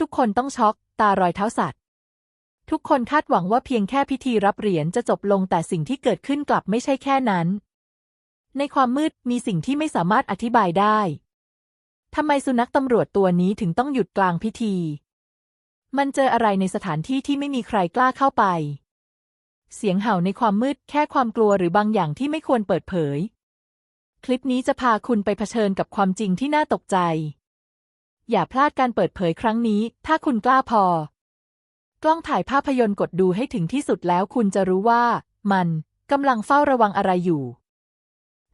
ทุกคนต้องช็อก ตารอยเท้าสัตว์ ทุกคนคาดหวังว่าเพียงแค่พิธีรับเหรียญจะจบลงแต่สิ่งที่เกิดขึ้นกลับไม่ใช่แค่นั้น ในความมืดมีสิ่งที่ไม่สามารถอธิบายได้ทำไมสุนัขตำรวจตัวนี้ถึงต้องหยุดกลางพิธี มันเจออะไรในสถานที่ที่ไม่มีใครกล้าเข้าไป เสียงเห่าในความมืดแค่ความกลัวหรือบางอย่างที่ไม่ควรเปิดเผย คลิปนี้จะพาคุณไปเผชิญกับความจริงที่น่าตกใจ อย่าพลาดการเปิดเผยครั้งนี้ ถ้าคุณกล้าพอ กล้องถ่ายภาพยนตร์กดดูให้ถึงที่สุดแล้วคุณจะรู้ว่า มันกำลังเฝ้าระวังอะไรอยู่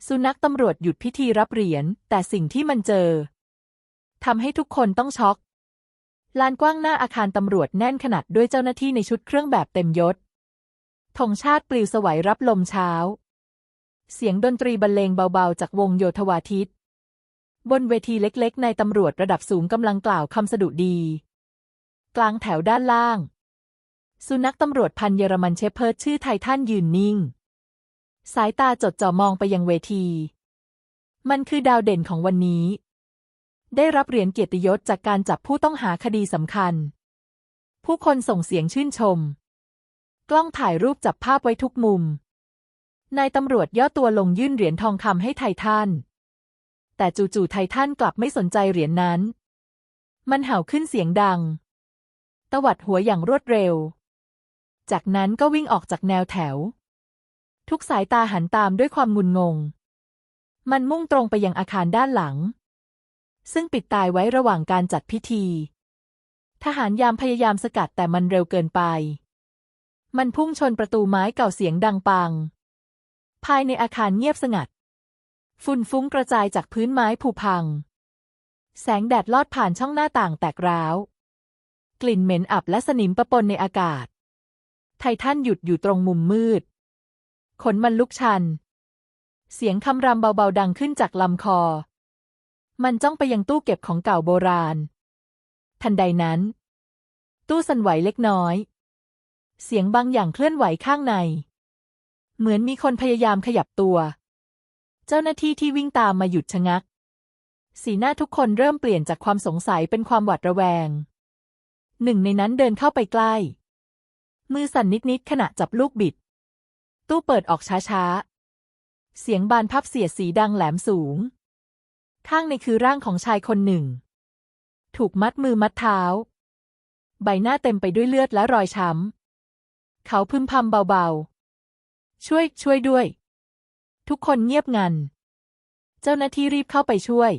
สุนัขตำรวจหยุดพิธีรับเหรียญแต่สิ่งที่มันเจอทำให้ทุกคนต้องช็อกลานกว้างหน้าอาคารตำรวจแน่นขนาดด้วยเจ้าหน้าที่ในชุดเครื่องแบบเต็มยศธงชาติปลิวสวัยรับลมเช้า เสียงดนตรีบรรเลงเบาๆ จากวงโยธวาทิต บนเวทีเล็กๆ ในตำรวจระดับสูงกำลังกล่าวคำสดุดี กลางแถวด้านล่าง สุนัขตำรวจพันเยอรมันเชฟเพิร์ดชื่อไททันยืนนิ่ง สายตาจดจ่อมองไปยังเวที มันคือดาวเด่นของวันนี้ ได้รับเหรียญเกียรติยศจากการจับผู้ต้องหาคดีสำคัญ ผู้คนส่งเสียงชื่นชม กล้องถ่ายรูปจับภาพไว้ทุกมุมนายตำรวจย่อตัวลงยื่นเหรียญทองคำให้ไททัน แต่จู่ๆไททันกลับไม่สนใจเหรียญนนั้น มันเห่าขึ้นเสียงดัง ตวัดหัวอย่างรวดเร็ว จากนั้นก็วิ่งออกจากแนวแถว ทุกสายตาหันตามด้วยความงุนงง มันมุ่งตรงไปยังอาคารด้านหลัง ซึ่งปิดตายไว้ระหว่างการจัดพิธี ทหารยามพยายามสกัดแต่มันเร็วเกินไป มันพุ่งชนประตูไม้เก่าเสียงดังปัง ภายในอาคารเงียบสงัด ฝุ่นฟุ้งกระจายจากพื้นไม้ผุพัง แสงแดดลอดผ่านช่องหน้าต่างแตกร้าว กลิ่นเหม็นอับและสนิมประปนในอากาศ ไททันหยุดอยู่ตรงมุมมืด ขนมันลุกชัน เสียงคำรำเบาๆดังขึ้นจากลำคอ มันจ้องไปยังตู้เก็บของเก่าโบราณ ทันใดนั้น ตู้สั่นไหวเล็กน้อย เสียงบางอย่างเคลื่อนไหวข้างใน เหมือนมีคนพยายามขยับตัว เจ้าหน้าที่ที่วิ่งตามมาหยุดชะงัก สีหน้าทุกคนเริ่มเปลี่ยนจากความสงสัยเป็นความหวาดระแวง หนึ่งในนั้นเดินเข้าไปใกล้ มือสั่นนิดๆขณะจับลูกบิด ตู้เปิดออกช้าๆ เสียงบานพับเสียดสีดังแหลมสูง ข้างในคือร่างของชายคนหนึ่ง ถูกมัดมือมัดเท้า ใบหน้าเต็มไปด้วยเลือดและรอยช้ำ เขาพึมพำเบาๆ ช่วย ช่วยด้วย ทุกคนเงียบงัน เจ้าหน้าที่รีบเข้าไปช่วย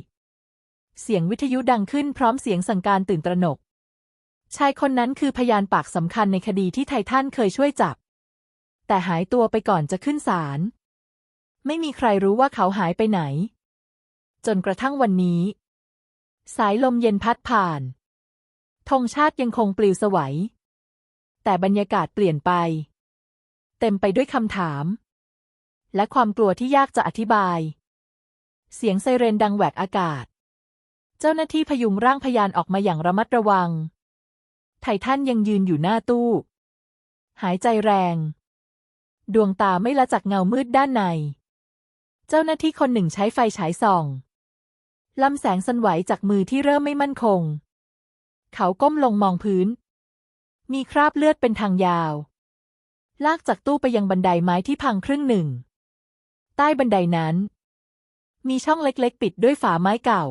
เสียงวิทยุดังขึ้นพร้อมเสียงสั่งการตื่นตระหนก ชายคนนั้นคือพยานปากสำคัญในคดีที่ไททันเคยช่วยจับ แต่หายตัวไปก่อนจะขึ้นศาล ไม่มีใครรู้ว่าเขาหายไปไหน จนกระทั่งวันนี้ สายลมเย็นพัดผ่านธงชาติยังคงปลิวสวัย แต่บรรยากาศเปลี่ยนไป เต็มไปด้วยคำถาม และความกลัวที่ยากจะอธิบาย เสียงไซเรนดังแหวกอากาศ เจ้าหน้าที่พยุงร่างพยานออกมาอย่างระมัดระวัง ไททันยังยืนอยู่หน้าตู้ หายใจแรง ดวงตาไม่ละจากเงามืดด้านใน เจ้าหน้าที่คนหนึ่งใช้ไฟฉายส่องลำแสงสันไหวจากมือที่เริ่มไม่มั่นคง เขาก้มลงมองพื้น มีคราบเลือดเป็นทางยาว ลากจากตู้ไปยังบันไดไม้ที่พังครึ่งหนึ่ง ใต้บันไดนั้น มีช่องเล็กๆ ปิดด้วยฝาไม้เก่า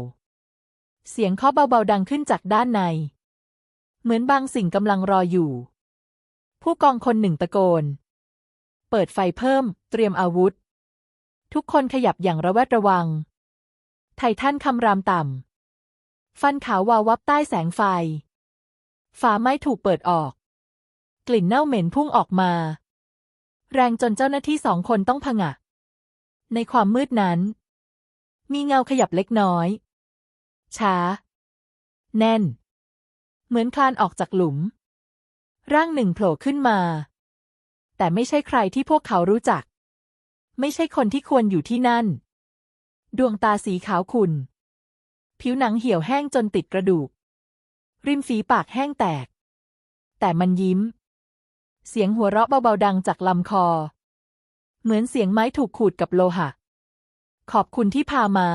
เสียงเคาะเบาๆดังขึ้นจากด้านใน เหมือนบางสิ่งกำลังรออยู่ ผู้กองคนหนึ่งตะโกน เปิดไฟเพิ่ม เตรียมอาวุธ ทุกคนขยับอย่างระแวดระวัง ไททันคำรามต่ำ ฟันขาววาววับใต้แสงไฟ ฝาไม้ถูกเปิดออก กลิ่นเน่าเหม็นพุ่งออกมา แรงจนเจ้าหน้าที่สองคนต้องผงะ ในความมืดนั้น มีเงาขยับเล็กน้อย ช้า แน่น เหมือนคลานออกจากหลุม ร่างหนึ่งโผล่ขึ้นมา แต่ไม่ใช่ใครที่พวกเขารู้จัก ไม่ใช่คนที่ควรอยู่ที่นั่น ดวงตาสีขาวขุ่นผิวหนังเหี่ยวแห้งจนติดกระดูก ริมฝีปากแห้งแตก แต่มันยิ้ม เสียงหัวเราะเบาๆดังจากลำคอ เหมือนเสียงไม้ถูกขูดกับโลหะ ขอบคุณที่พามา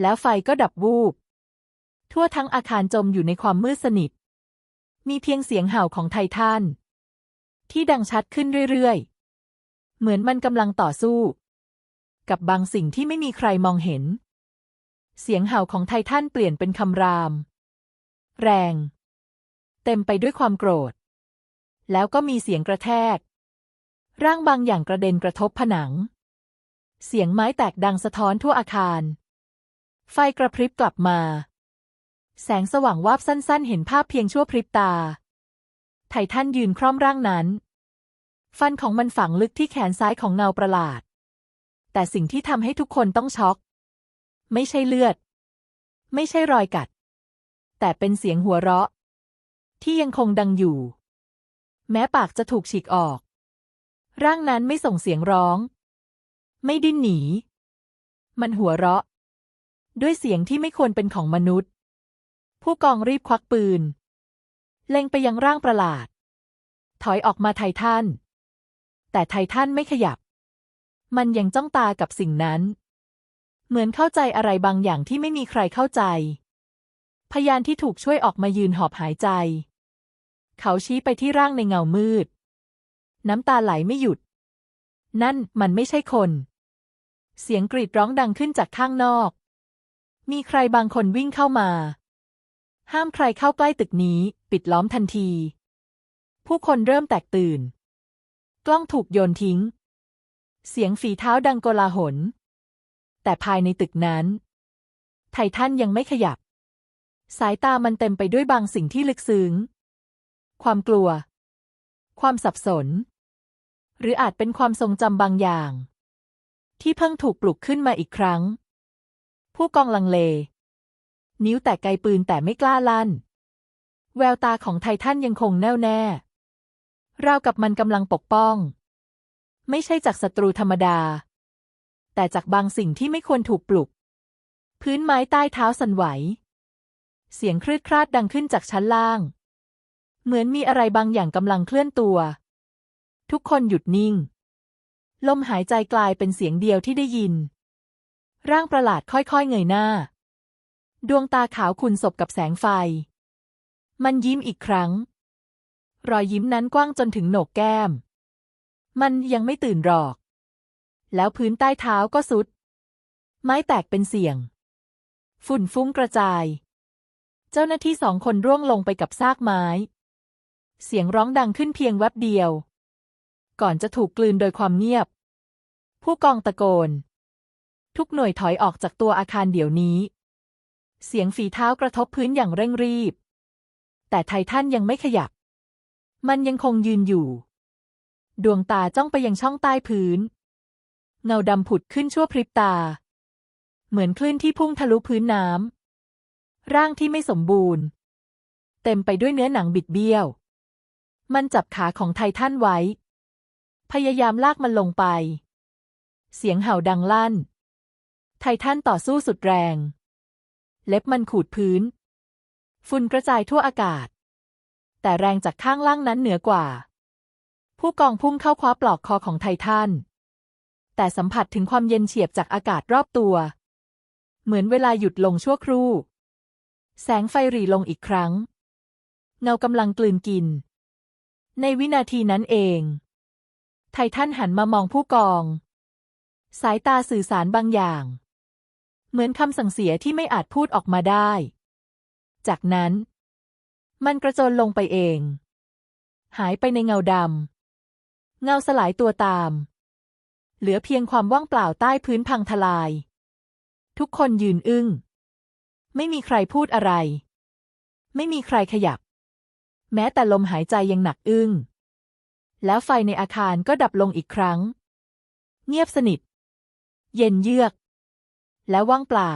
แล้วไฟก็ดับวูบ ทั่วทั้งอาคารจมอยู่ในความมืดสนิท มีเพียงเสียงเห่าของไททันที่ดังชัดขึ้นเรื่อยๆ เหมือนมันกำลังต่อสู้ กับบางสิ่งที่ไม่มีใครมองเห็น เสียงเห่าของไททันเปลี่ยนเป็นคำราม แรง เต็มไปด้วยความโกรธ แล้วก็มีเสียงกระแทก ร่างบางอย่างกระเด็นกระทบผนัง เสียงไม้แตกดังสะท้อนทั่วอาคาร ไฟกระพริบกลับมา แสงสว่างวาบสั้นๆ เห็นภาพเพียงชั่วพริบตา ไททันยืนคร่อมร่างนั้น ฟันของมันฝังลึกที่แขนซ้ายของเงาประหลาด แต่สิ่งที่ทำให้ทุกคนต้องช็อก ไม่ใช่เลือด ไม่ใช่รอยกัด แต่เป็นเสียงหัวเราะ ที่ยังคงดังอยู่ แม้ปากจะถูกฉีกออก ร่างนั้นไม่ส่งเสียงร้อง ไม่ดิ้นหนี มันหัวเราะ ด้วยเสียงที่ไม่ควรเป็นของมนุษย์ ผู้กองรีบควักปืน เล็งไปยังร่างประหลาด ถอยออกมาไททันแต่ไททันไม่ขยับ มันยังจ้องตากับสิ่งนั้น เหมือนเข้าใจอะไรบางอย่างที่ไม่มีใครเข้าใจ พยานที่ถูกช่วยออกมายืนหอบหายใจ เขาชี้ไปที่ร่างในเงามืด น้ำตาไหลไม่หยุด นั่นมันไม่ใช่คน เสียงกรีดร้องดังขึ้นจากข้างนอก มีใครบางคนวิ่งเข้ามา ห้ามใครเข้าใกล้ตึกนี้ ปิดล้อมทันที ผู้คนเริ่มแตกตื่น กล้องถูกโยนทิ้ง เสียงฝีเท้าดังโกลาหล แต่ภายในตึกนั้น ไททันยังไม่ขยับ สายตามันเต็มไปด้วยบางสิ่งที่ลึกซึ้ง ความกลัว ความสับสน หรืออาจเป็นความทรงจำบางอย่าง ที่เพิ่งถูกปลุกขึ้นมาอีกครั้ง ผู้กองลังเล นิ้วแตะไกปืนแต่ไม่กล้าลั่น แววตาของไททันยังคงแน่วแน่ราวกับมันกำลังปกป้อง ไม่ใช่จากศัตรูธรรมดา แต่จากบางสิ่งที่ไม่ควรถูกปลุก พื้นไม้ใต้เท้าสั่นไหว เสียงครืดคราดดังขึ้นจากชั้นล่าง เหมือนมีอะไรบางอย่างกำลังเคลื่อนตัว ทุกคนหยุดนิ่ง ลมหายใจกลายเป็นเสียงเดียวที่ได้ยิน ร่างประหลาดค่อยๆเงยหน้า ดวงตาขาวขุ่นศพกับแสงไฟ มันยิ้มอีกครั้ง รอยยิ้มนั้นกว้างจนถึงโหนกแก้ม มันยังไม่ตื่นหรอก แล้วพื้นใต้เท้าก็สุด ไม้แตกเป็นเสียง ฝุ่นฟุ้งกระจาย เจ้าหน้าที่สองคนร่วงลงไปกับซากไม้ เสียงร้องดังขึ้นเพียงแวบเดียว ก่อนจะถูกกลืนโดยความเงียบ ผู้กองตะโกน ทุกหน่วยถอยออกจากตัวอาคารเดี๋ยวนี้ เสียงฝีเท้ากระทบพื้นอย่างเร่งรีบ แต่ไททันยังไม่ขยับ มันยังคงยืนอยู่ ดวงตาจ้องไปยังช่องใต้พื้น เงาดำผุดขึ้นชั่วพริบตา เหมือนคลื่นที่พุ่งทะลุพื้นน้ำร่างที่ไม่สมบูรณ์ เต็มไปด้วยเนื้อหนังบิดเบี้ยว มันจับขาของไททันไว้ พยายามลากมันลงไป เสียงเห่าดังลั่น ไททันต่อสู้สุดแรง เล็บมันขูดพื้น ฝุ่นกระจายทั่วอากาศ แต่แรงจากข้างล่างนั้นเหนือกว่า ผู้กองพุ่งเข้าคว้าปลอกคอของไททัน แต่สัมผัสถึงความเย็นเฉียบจากอากาศรอบตัว เหมือนเวลาหยุดลงชั่วครู่ แสงไฟหรี่ลงอีกครั้ง เงากำลังกลืนกิน ในวินาทีนั้นเอง ไททันหันมามองผู้กอง สายตาสื่อสารบางอย่าง เหมือนคำสั่งเสียที่ไม่อาจพูดออกมาได้ จากนั้น มันกระโจนลงไปเอง หายไปในเงาดำ เงาสลายตัวตาม เหลือเพียงความว่างเปล่าใต้พื้นพังทลาย ทุกคนยืนอึ้ง ไม่มีใครพูดอะไร ไม่มีใครขยับ แม้แต่ลมหายใจยังหนักอึ้ง แล้วไฟในอาคารก็ดับลงอีกครั้ง เงียบสนิท เย็นเยือก และว่างเปล่า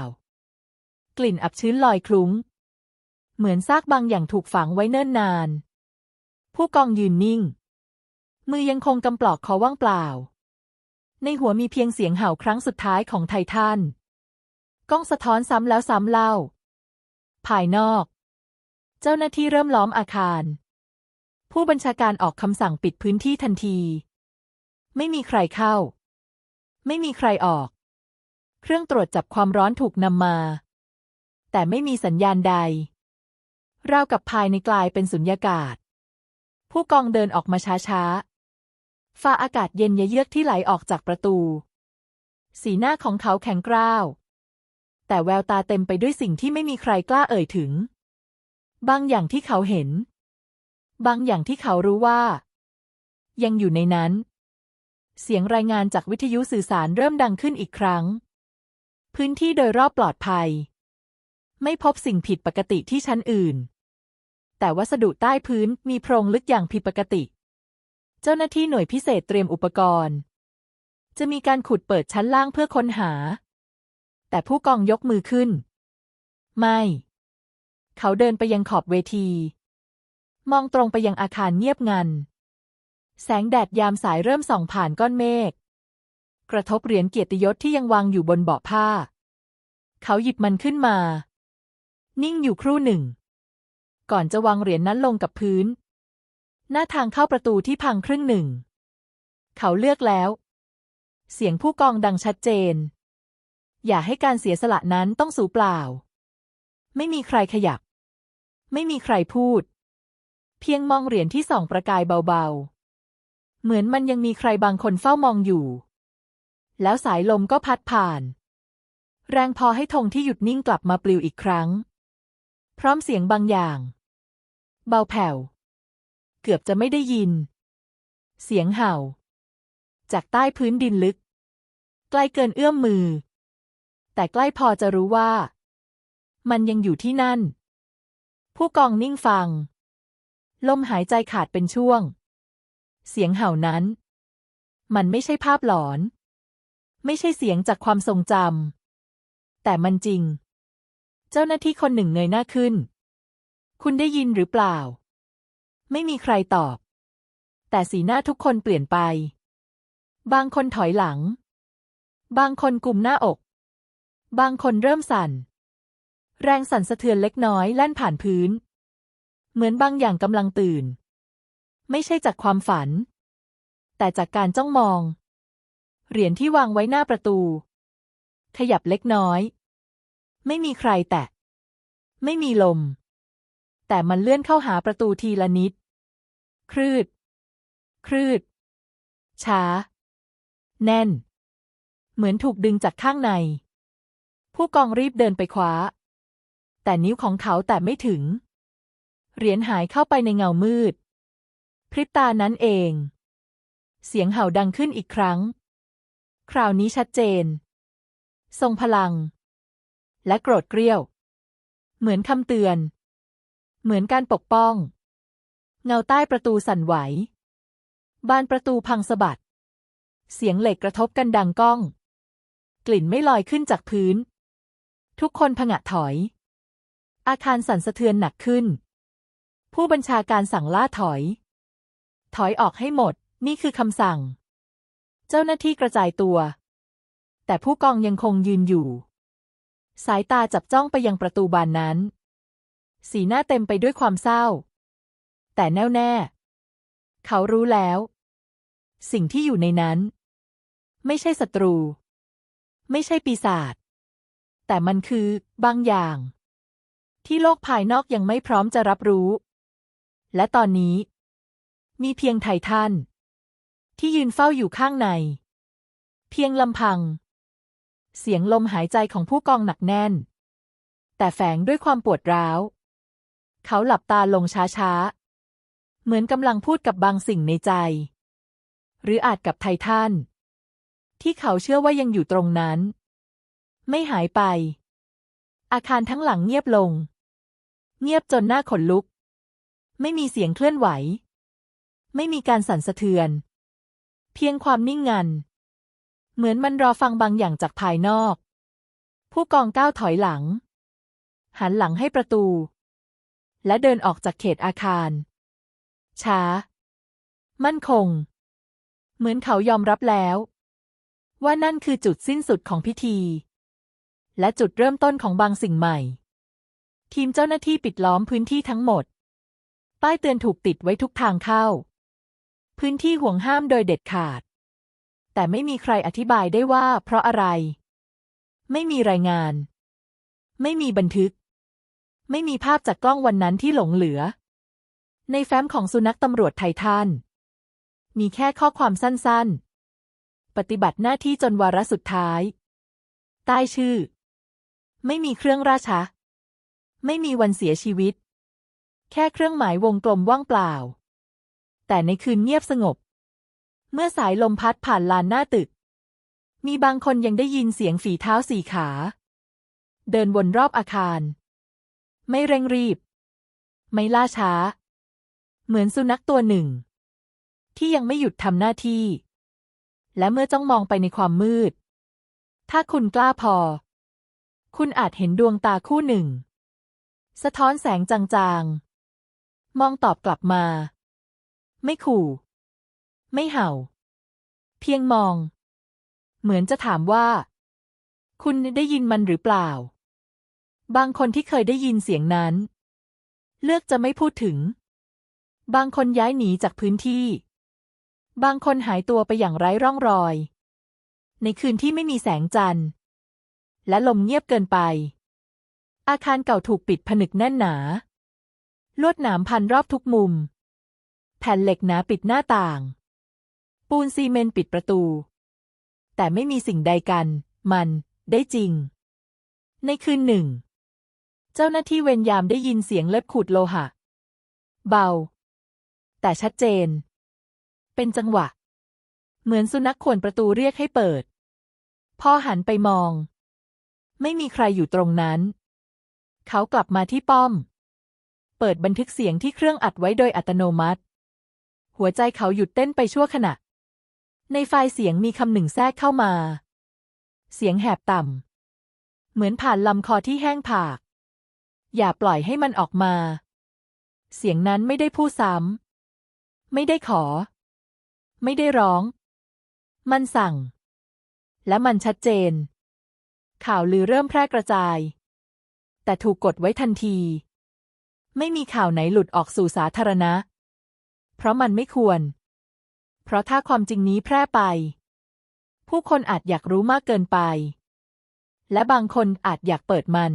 กลิ่นอับชื้นลอยคลุ้ง เหมือนซากบางอย่างถูกฝังไว้เนิ่นนาน ผู้กองยืนนิ่ง มือยังคงกำปลอกคอว่างเปล่า ในหัวมีเพียงเสียงเห่าครั้งสุดท้ายของไททัน กล้องสะท้อนซ้ำแล้วซ้ำเล่า ภายนอก เจ้าหน้าที่เริ่มล้อมอาคาร ผู้บัญชาการออกคำสั่งปิดพื้นที่ทันที ไม่มีใครเข้า ไม่มีใครออก เครื่องตรวจจับความร้อนถูกนำมา แต่ไม่มีสัญญาณใด ราวกับภายในกลายเป็นสุญญากาศ ผู้กองเดินออกมาช้าๆฟ้าอากาศเย็นเยือกที่ไหลออกจากประตู สีหน้าของเขาแข็งกร้าวแต่แววตาเต็มไปด้วยสิ่งที่ไม่มีใครกล้าเอ่ยถึง บางอย่างที่เขาเห็น บางอย่างที่เขารู้ว่า ยังอยู่ในนั้น เสียงรายงานจากวิทยุสื่อสารเริ่มดังขึ้นอีกครั้ง พื้นที่โดยรอบปลอดภัย ไม่พบสิ่งผิดปกติที่ชั้นอื่น แต่วัสดุใต้พื้นมีโพรงลึกอย่างผิดปกติ เจ้าหน้าที่หน่วยพิเศษเตรียมอุปกรณ์ จะมีการขุดเปิดชั้นล่างเพื่อค้นหา แต่ผู้กองยกมือขึ้น ไม่ เขาเดินไปยังขอบเวที มองตรงไปยังอาคารเงียบงัน แสงแดดยามสายเริ่มส่องผ่านก้อนเมฆ กระทบเหรียญเกียรติยศที่ยังวางอยู่บนเบาะผ้า เขาหยิบมันขึ้นมา นิ่งอยู่ครู่หนึ่ง ก่อนจะวางเหรียญนั้นลงกับพื้น หน้าทางเข้าประตูที่พังครึ่งหนึ่ง เขาเลือกแล้ว เสียงผู้กองดังชัดเจน อย่าให้การเสียสละนั้นต้องสูญเปล่า ไม่มีใครขยับ ไม่มีใครพูด เพียงมองเหรียญที่ส่องประกายเบาๆ เหมือนมันยังมีใครบางคนเฝ้ามองอยู่ แล้วสายลมก็พัดผ่าน แรงพอให้ธงที่หยุดนิ่งกลับมาปลิวอีกครั้ง พร้อมเสียงบางอย่าง เบาแผ่ว เกือบจะไม่ได้ยิน เสียงเห่า จากใต้พื้นดินลึกใกล้เกินเอื้อมมือ แต่ใกล้พอจะรู้ว่า มันยังอยู่ที่นั่น ผู้กองนิ่งฟัง ลมหายใจขาดเป็นช่วง เสียงเห่านั้น มันไม่ใช่ภาพหลอน ไม่ใช่เสียงจากความทรงจำแต่มันจริง เจ้าหน้าที่คนหนึ่งเงยหน้าขึ้น คุณได้ยินหรือเปล่า ไม่มีใครตอบ แต่สีหน้าทุกคนเปลี่ยนไป บางคนถอยหลัง บางคนกลุ่มหน้าอก บางคนเริ่มสั่น แรงสั่นสะเทือนเล็กน้อยแล่นผ่านพื้น เหมือนบางอย่างกำลังตื่น ไม่ใช่จากความฝัน แต่จากการจ้องมอง เหรียญที่วางไว้หน้าประตู ขยับเล็กน้อย ไม่มีใครแตะ ไม่มีลม แต่มันเลื่อนเข้าหาประตูทีละนิดครืดครืด ช้า แน่น เหมือนถูกดึงจากข้างใน ผู้กองรีบเดินไปคว้า แต่นิ้วของเขาแต่ไม่ถึง เหรียญหายเข้าไปในเงามืด พริบตานั้นเอง เสียงเห่าดังขึ้นอีกครั้ง คราวนี้ชัดเจน ทรงพลัง และโกรธเกรี้ยว เหมือนคำเตือน เหมือนการปกป้อง เงาใต้ประตูสั่นไหว บานประตูพังสะบัด เสียงเหล็กกระทบกันดังก้อง กลิ่นไม่ลอยขึ้นจากพื้น ทุกคนผงะถอย อาคารสั่นสะเทือนหนักขึ้น ผู้บัญชาการสั่งล่าถอย ถอยออกให้หมด นี่คือคำสั่ง เจ้าหน้าที่กระจายตัว แต่ผู้กองยังคงยืนอยู่ สายตาจับจ้องไปยังประตูบานนั้น สีหน้าเต็มไปด้วยความเศร้า แต่แน่วแน่ เขารู้แล้ว สิ่งที่อยู่ในนั้น ไม่ใช่ศัตรู ไม่ใช่ปีศาจแต่มันคือบางอย่าง ที่โลกภายนอกยังไม่พร้อมจะรับรู้ และตอนนี้ มีเพียงไททันที่ยืนเฝ้าอยู่ข้างใน เพียงลำพัง เสียงลมหายใจของผู้กองหนักแน่น แต่แฝงด้วยความปวดร้าว เขาหลับตาลงช้าๆ เหมือนกำลังพูดกับบางสิ่งในใจ หรืออาจกับไททันที่เขาเชื่อว่ายังอยู่ตรงนั้น ไม่หายไป อาคารทั้งหลังเงียบลง เงียบจนหน้าขนลุก ไม่มีเสียงเคลื่อนไหว ไม่มีการสั่นสะเทือน เพียงความนิ่งงัน เหมือนมันรอฟังบางอย่างจากภายนอก ผู้กองก้าวถอยหลัง หันหลังให้ประตู และเดินออกจากเขตอาคาร ช้า มั่นคง เหมือนเขายอมรับแล้ว ว่านั่นคือจุดสิ้นสุดของพิธี และจุดเริ่มต้นของบางสิ่งใหม่ ทีมเจ้าหน้าที่ปิดล้อมพื้นที่ทั้งหมด ป้ายเตือนถูกติดไว้ทุกทางเข้า พื้นที่ห่วงห้ามโดยเด็ดขาด แต่ไม่มีใครอธิบายได้ว่าเพราะอะไร ไม่มีรายงาน ไม่มีบันทึก ไม่มีภาพจากกล้องวันนั้นที่หลงเหลือ ในแฟ้มของสุนัขตำรวจไททันมีแค่ข้อความสั้นๆ ปฏิบัติหน้าที่จนวาระสุดท้าย ใต้ชื่อ ไม่มีเครื่องราชะ ไม่มีวันเสียชีวิต แค่เครื่องหมายวงกลมว่างเปล่า แต่ในคืนเงียบสงบ เมื่อสายลมพัดผ่านลานหน้าตึก มีบางคนยังได้ยินเสียงฝีเท้าสี่ขา เดินวนรอบอาคาร ไม่เร่งรีบ ไม่ล่าช้า เหมือนสุนัขตัวหนึ่ง ที่ยังไม่หยุดทำหน้าที่ และเมื่อจ้องมองไปในความมืด ถ้าคุณกล้าพอ คุณอาจเห็นดวงตาคู่หนึ่ง สะท้อนแสงจางๆ มองตอบกลับมา ไม่ขู่ ไม่เห่า เพียงมอง เหมือนจะถามว่า คุณได้ยินมันหรือเปล่า บางคนที่เคยได้ยินเสียงนั้น เลือกจะไม่พูดถึง บางคนย้ายหนีจากพื้นที่ บางคนหายตัวไปอย่างไร้ร่องรอย ในคืนที่ไม่มีแสงจันทร์ และลมเงียบเกินไป อาคารเก่าถูกปิดผนึกแน่นหนา ลวดหนามพันรอบทุกมุม แผ่นเหล็กหนาปิดหน้าต่าง ปูนซีเมนต์ปิดประตู แต่ไม่มีสิ่งใดกัน มัน ได้จริง ในคืนหนึ่ง เจ้าหน้าที่เวรยามได้ยินเสียงเล็บขูดโลหะ เบา แต่ชัดเจน เป็นจังหวะ เหมือนสุนัขขวนประตูเรียกให้เปิด พอหันไปมอง ไม่มีใครอยู่ตรงนั้น เขากลับมาที่ป้อม เปิดบันทึกเสียงที่เครื่องอัดไว้โดยอัตโนมัติ หัวใจเขาหยุดเต้นไปชั่วขณะ ในไฟล์เสียงมีคำหนึ่งแทรกเข้ามา เสียงแหบต่ำ เหมือนผ่านลำคอที่แห้งผาก อย่าปล่อยให้มันออกมา เสียงนั้นไม่ได้พูดซ้ำ ไม่ได้ขอ ไม่ได้ร้อง มันสั่ง และมันชัดเจนข่าวลือเริ่มแพร่กระจาย แต่ถูกกดไว้ทันที ไม่มีข่าวไหนหลุดออกสู่สาธารณะ เพราะมันไม่ควร เพราะถ้าความจริงนี้แพร่ไป ผู้คนอาจอยากรู้มากเกินไป และบางคนอาจอยากเปิดมัน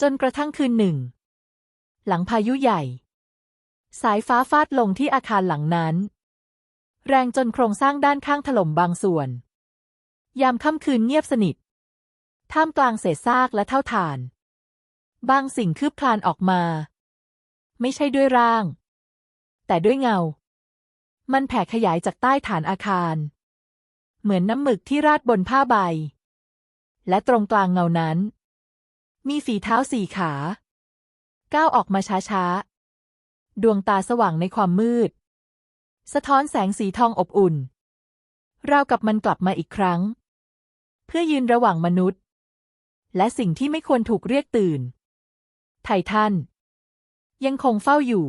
จนกระทั่งคืนหนึ่ง หลังพายุใหญ่ สายฟ้าฟาดลงที่อาคารหลังนั้น แรงจนโครงสร้างด้านข้างถล่มบางส่วน ยามค่ำคืนเงียบสนิทท่ามกลางเศษซากและเท่าฐาน บางสิ่งคืบคลานออกมา ไม่ใช่ด้วยร่าง แต่ด้วยเงา มันแผ่ขยายจากใต้ฐานอาคาร เหมือนน้ำหมึกที่ราดบนผ้าใบ และตรงกลางเงานั้น มีฝีเท้าสี่ขา ก้าวออกมาช้าๆ ดวงตาสว่างในความมืด สะท้อนแสงสีทองอบอุ่น ราวกับมันกลับมาอีกครั้ง เพื่อยืนระหว่างมนุษย์และสิ่งที่ไม่ควรถูกเรียกตื่น ไททันยังคงเฝ้าอยู่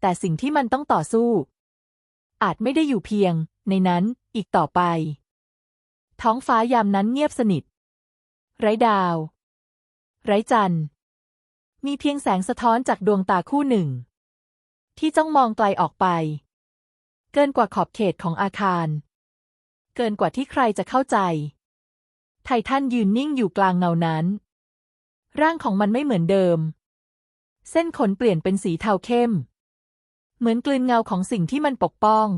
แต่สิ่งที่มันต้องต่อสู้ อาจไม่ได้อยู่เพียง ในนั้นอีกต่อไป ท้องฟ้ายามนั้นเงียบสนิท ไร้ดาว ไร้จันทร์ มีเพียงแสงสะท้อนจากดวงตาคู่หนึ่ง ที่จ้องมองไกลออกไป เกินกว่าขอบเขตของอาคาร เกินกว่าที่ใครจะเข้าใจ ไททันยืนนิ่งอยู่กลางเงานั้น ร่างของมันไม่เหมือนเดิม เส้นขนเปลี่ยนเป็นสีเทาเข้ม เหมือนกลืนเงาของสิ่งที่มันปกป้อง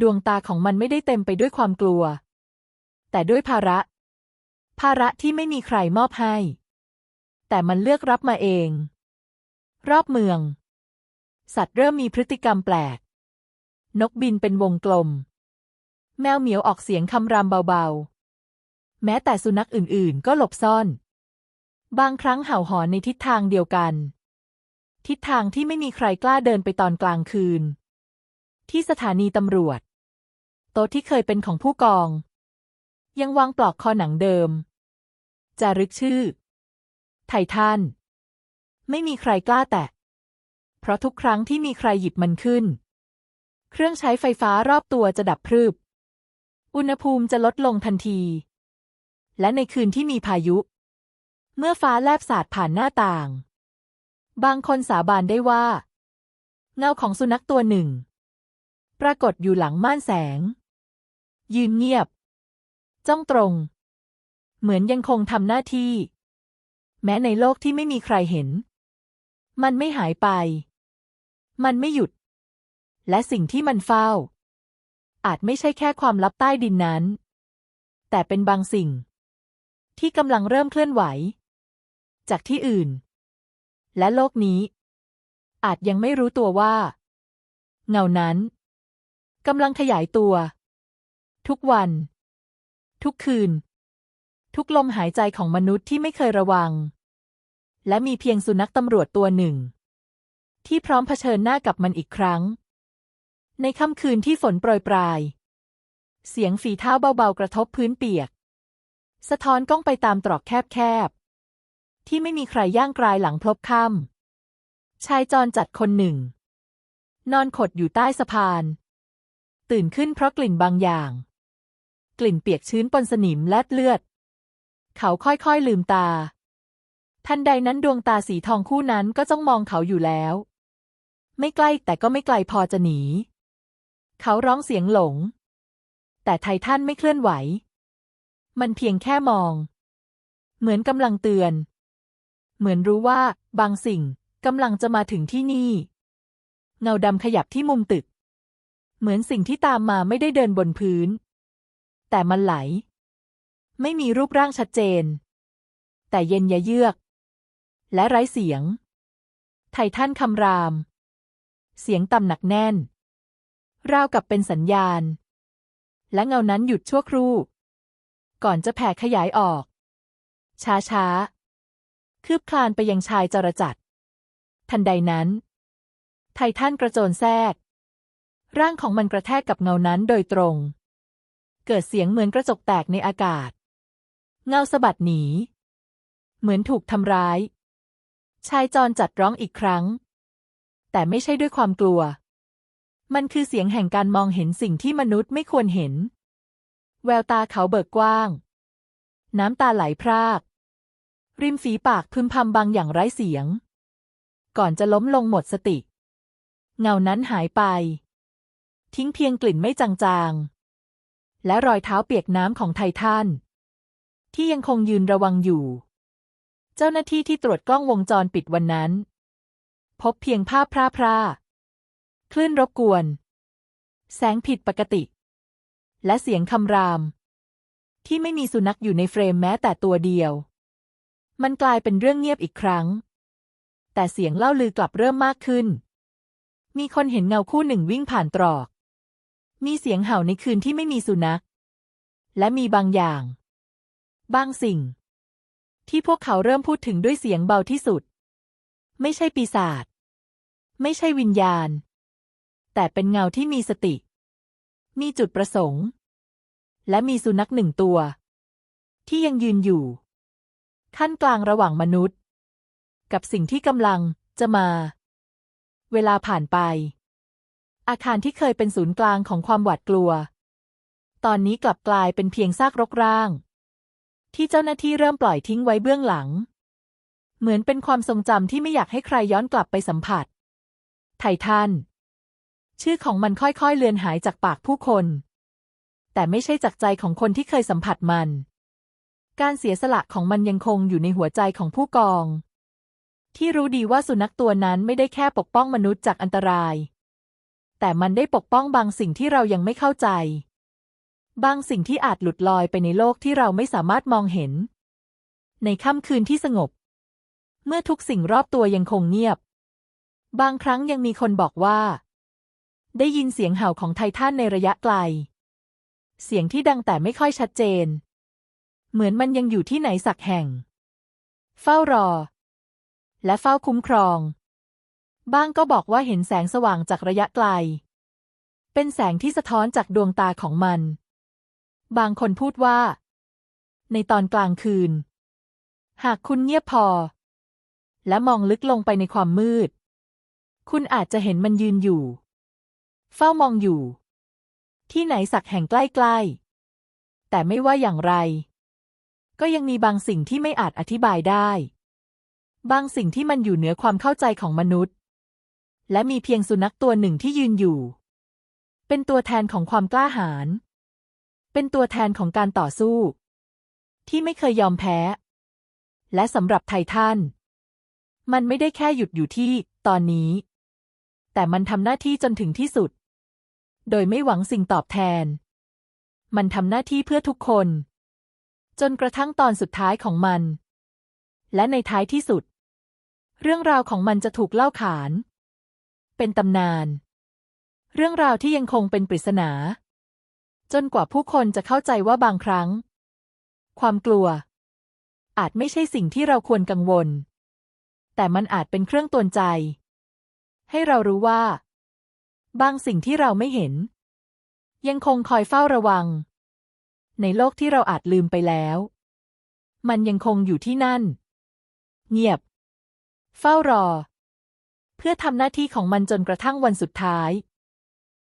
ดวงตาของมันไม่ได้เต็มไปด้วยความกลัว แต่ด้วยภาระ ภาระที่ไม่มีใครมอบให้ แต่มันเลือกรับมาเอง รอบเมือง สัตว์เริ่มมีพฤติกรรมแปลก นกบินเป็นวงกลม แมวเหมียวออกเสียงคำรามเบาๆ แม้แต่สุนัขอื่นๆ ก็หลบซ่อน บางครั้งเห่าหอนในทิศทางเดียวกัน ทิศทางที่ไม่มีใครกล้าเดินไปตอนกลางคืน ที่สถานีตำรวจ โต๊ะที่เคยเป็นของผู้กอง ยังวางปลอกคอหนังเดิม จารึกชื่อ ไททันไม่มีใครกล้าแตะ เพราะทุกครั้งที่มีใครหยิบมันขึ้น เครื่องใช้ไฟฟ้ารอบตัวจะดับพรึบ อุณหภูมิจะลดลงทันที และในคืนที่มีพายุ เมื่อฟ้าแลบสาดผ่านหน้าต่าง บางคนสาบานได้ว่า เงาของสุนัขตัวหนึ่ง ปรากฏอยู่หลังม่านแสง ยืนเงียบ จ้องตรง เหมือนยังคงทำหน้าที่ แม้ในโลกที่ไม่มีใครเห็น มันไม่หายไป มันไม่หยุด และสิ่งที่มันเฝ้า อาจไม่ใช่แค่ความลับใต้ดินนั้น แต่เป็นบางสิ่งที่กำลังเริ่มเคลื่อนไหว จากที่อื่น และโลกนี้ อาจยังไม่รู้ตัวว่า เงานั้นกำลังขยายตัว ทุกวัน ทุกคืน ทุกลมหายใจของมนุษย์ที่ไม่เคยระวัง และมีเพียงสุนัขตำรวจตัวหนึ่ง ที่พร้อมเผชิญหน้ากับมันอีกครั้ง ในค่ำคืนที่ฝนโปรยปลาย เสียงฝีเท้าเบาๆกระทบพื้นเปียก สะท้อนก้องไปตามตรอกแคบๆ ที่ไม่มีใครย่างกรายหลังพลบค่ำชายจรจัดคนหนึ่ง นอนขดอยู่ใต้สะพาน ตื่นขึ้นเพราะกลิ่นบางอย่าง กลิ่นเปียกชื้นปนสนิมและเลือด เขาค่อยๆลืมตา ทันใดนั้นดวงตาสีทองคู่นั้นก็จ้องมองเขาอยู่แล้ว ไม่ใกล้แต่ก็ไม่ไกลพอจะหนี เขาร้องเสียงหลง แต่ไททันไม่เคลื่อนไหว มันเพียงแค่มองเหมือนกำลังเตือน เหมือนรู้ว่า บางสิ่งกำลังจะมาถึงที่นี่ เงาดำขยับที่มุมตึก เหมือนสิ่งที่ตามมาไม่ได้เดินบนพื้น แต่มันไหล ไม่มีรูปร่างชัดเจน แต่เย็นยะเยือก และไร้เสียง ไททันคำราม เสียงต่ำหนักแน่น ราวกับเป็นสัญญาณ และเงานั้นหยุดชั่วครู่ ก่อนจะแผ่ขยายออก ช้าช้าๆ คืบคลานไปยังชายจรจัด ทันใดนั้น ไททันกระโจนแทรก ร่างของมันกระแทกกับเงานั้นโดยตรง เกิดเสียงเหมือนกระจกแตกในอากาศ เงาสะบัดหนี เหมือนถูกทำร้าย ชายจรจัดร้องอีกครั้ง แต่ไม่ใช่ด้วยความกลัว มันคือเสียงแห่งการมองเห็นสิ่งที่มนุษย์ไม่ควรเห็น แววตาเขาเบิกกว้าง น้ำตาไหลพราก ริมฝีปากพึมพำบางอย่างไร้เสียง ก่อนจะล้มลงหมดสติ เงานั้นหายไป ทิ้งเพียงกลิ่นไม่จางๆ และรอยเท้าเปียกน้ำของไททันที่ยังคงยืนระวังอยู่ เจ้าหน้าที่ที่ตรวจกล้องวงจรปิดวันนั้น พบเพียงภาพพร่าพร่าคลื่นรบกวน แสงผิดปกติ และเสียงคำราม ที่ไม่มีสุนัขอยู่ในเฟรมแม้แต่ตัวเดียว มันกลายเป็นเรื่องเงียบอีกครั้ง แต่เสียงเล่าลือกลับเริ่มมากขึ้น มีคนเห็นเงาคู่หนึ่งวิ่งผ่านตรอก มีเสียงเห่าในคืนที่ไม่มีสุนัข และมีบางอย่าง บางสิ่ง ที่พวกเขาเริ่มพูดถึงด้วยเสียงเบาที่สุด ไม่ใช่ปีศาจ ไม่ใช่วิญญาณ แต่เป็นเงาที่มีสติ มีจุดประสงค์ และมีสุนัขหนึ่งตัว ที่ยังยืนอยู่ ขั้นกลางระหว่างมนุษย์ กับสิ่งที่กำลังจะมา เวลาผ่านไป อาคารที่เคยเป็นศูนย์กลางของความหวาดกลัว ตอนนี้กลับกลายเป็นเพียงซากรกร่าง ที่เจ้าหน้าที่เริ่มปล่อยทิ้งไว้เบื้องหลัง เหมือนเป็นความทรงจำที่ไม่อยากให้ใครย้อนกลับไปสัมผัส ไททันชื่อของมันค่อยๆเลือนหายจากปากผู้คน แต่ไม่ใช่จากใจของคนที่เคยสัมผัสมัน การเสียสละของมันยังคงอยู่ในหัวใจของผู้กอง ที่รู้ดีว่าสุนัขตัวนั้นไม่ได้แค่ปกป้องมนุษย์จากอันตราย แต่มันได้ปกป้องบางสิ่งที่เรายังไม่เข้าใจ บางสิ่งที่อาจหลุดลอยไปในโลกที่เราไม่สามารถมองเห็น ในค่ำคืนที่สงบ เมื่อทุกสิ่งรอบตัวยังคงเงียบ บางครั้งยังมีคนบอกว่า ได้ยินเสียงเห่าของไททันในระยะไกล เสียงที่ดังแต่ไม่ค่อยชัดเจน เหมือนมันยังอยู่ที่ไหนสักแห่ง เฝ้ารอ และเฝ้าคุ้มครอง บ้างก็บอกว่าเห็นแสงสว่างจากระยะไกล เป็นแสงที่สะท้อนจากดวงตาของมัน บางคนพูดว่า ในตอนกลางคืน หากคุณเงียบพอ และมองลึกลงไปในความมืด คุณอาจจะเห็นมันยืนอยู่ เฝ้ามองอยู่ ที่ไหนสักแห่งใกล้ๆแต่ไม่ว่าอย่างไร ก็ยังมีบางสิ่งที่ไม่อาจอธิบายได้ บางสิ่งที่มันอยู่เหนือความเข้าใจของมนุษย์ และมีเพียงสุนัขตัวหนึ่งที่ยืนอยู่ เป็นตัวแทนของความกล้าหาญ เป็นตัวแทนของการต่อสู้ ที่ไม่เคยยอมแพ้ และสำหรับไททันมันไม่ได้แค่หยุดอยู่ที่ตอนนี้ แต่มันทำหน้าที่จนถึงที่สุด โดยไม่หวังสิ่งตอบแทน มันทำหน้าที่เพื่อทุกคน จนกระทั่งตอนสุดท้ายของมัน และในท้ายที่สุด เรื่องราวของมันจะถูกเล่าขาน เป็นตำนาน เรื่องราวที่ยังคงเป็นปริศนา จนกว่าผู้คนจะเข้าใจว่าบางครั้ง ความกลัว อาจไม่ใช่สิ่งที่เราควรกังวล แต่มันอาจเป็นเครื่องตือนใจ ให้เรารู้ว่า บางสิ่งที่เราไม่เห็น ยังคงคอยเฝ้าระวัง ในโลกที่เราอาจลืมไปแล้ว มันยังคงอยู่ที่นั่น เงียบ เฝ้ารอ เพื่อทำหน้าที่ของมันจนกระทั่งวันสุดท้าย